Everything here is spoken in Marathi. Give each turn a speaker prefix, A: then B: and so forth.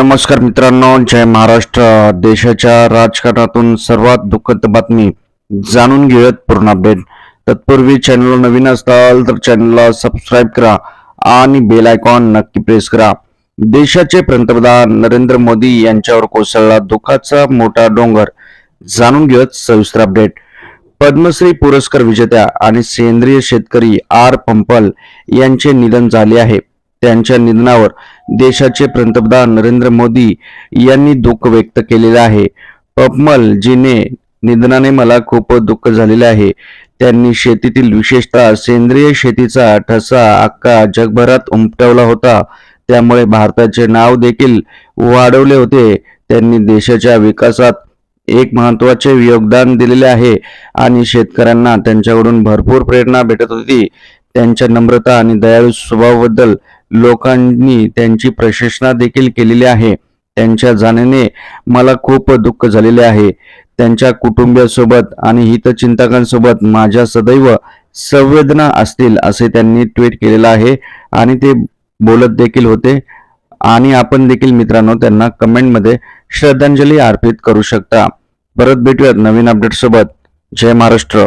A: नमस्कार मित्रांनो जय महाराष्ट्र. देशाच्या राजकारणातून सर्वात दुःखद बातमी जाणून घेऊयात पूर्ण अपडेट तत्पूर्वी चॅनल नवीन असताल तर चॅनलला सबस्क्राईब करा आणि बेल आयकॉन नक्की प्रेस करा. देशाचे पंतप्रधान नरेंद्र मोदी यांच्यावर कोसळला दुःखाचा मोठा डोंगर. जाणून घेऊयात सविस्तर अपडेट पद्मश्री पुरस्कार विजेत्या आणि सेंद्रिय शेतकरी आर पंपल यांचे निधन झाले आहे. त्यांच्या निधनावर देशाचे पंतप्रधान नरेंद्र मोदी यांनी दुःख व्यक्त केलेले आहे. पपमल जीने निधनाने मला खूप दुःख झालेले आहे. त्यांनी शेतीतील विशेषतः सेंद्रिय शेतीचा ठसा अख्खा जगभरात उमटवला होता. त्यामुळे भारताचे नाव देखील वाढवले होते. त्यांनी देशाच्या विकासात एक महत्त्वाचे योगदान दिलेले आहे आणि शेतकऱ्यांना त्यांच्याकडून भरपूर प्रेरणा भेटत होती. त्यांच्या नम्रता आणि दयाळू स्वभावाबद्दल लोकांनी त्यांची प्रशंसा देखील केलेली आहे. त्यांच्या जाण्याने मला खूप दुःख झालेले आहे. त्यांच्या कुटुंबियासोबत आणि हितचिंतकांसोबत माझ्या सदैव संवेदना असतील असे त्यांनी ट्विट केलेलं आहे आणि ते बोलत देखील होते. आणि आपण देखील मित्रांनो त्यांना कमेंटमध्ये श्रद्धांजली अर्पित करू शकता. परत भेटूयात नवीन अपडेट सोबत. जय महाराष्ट्र.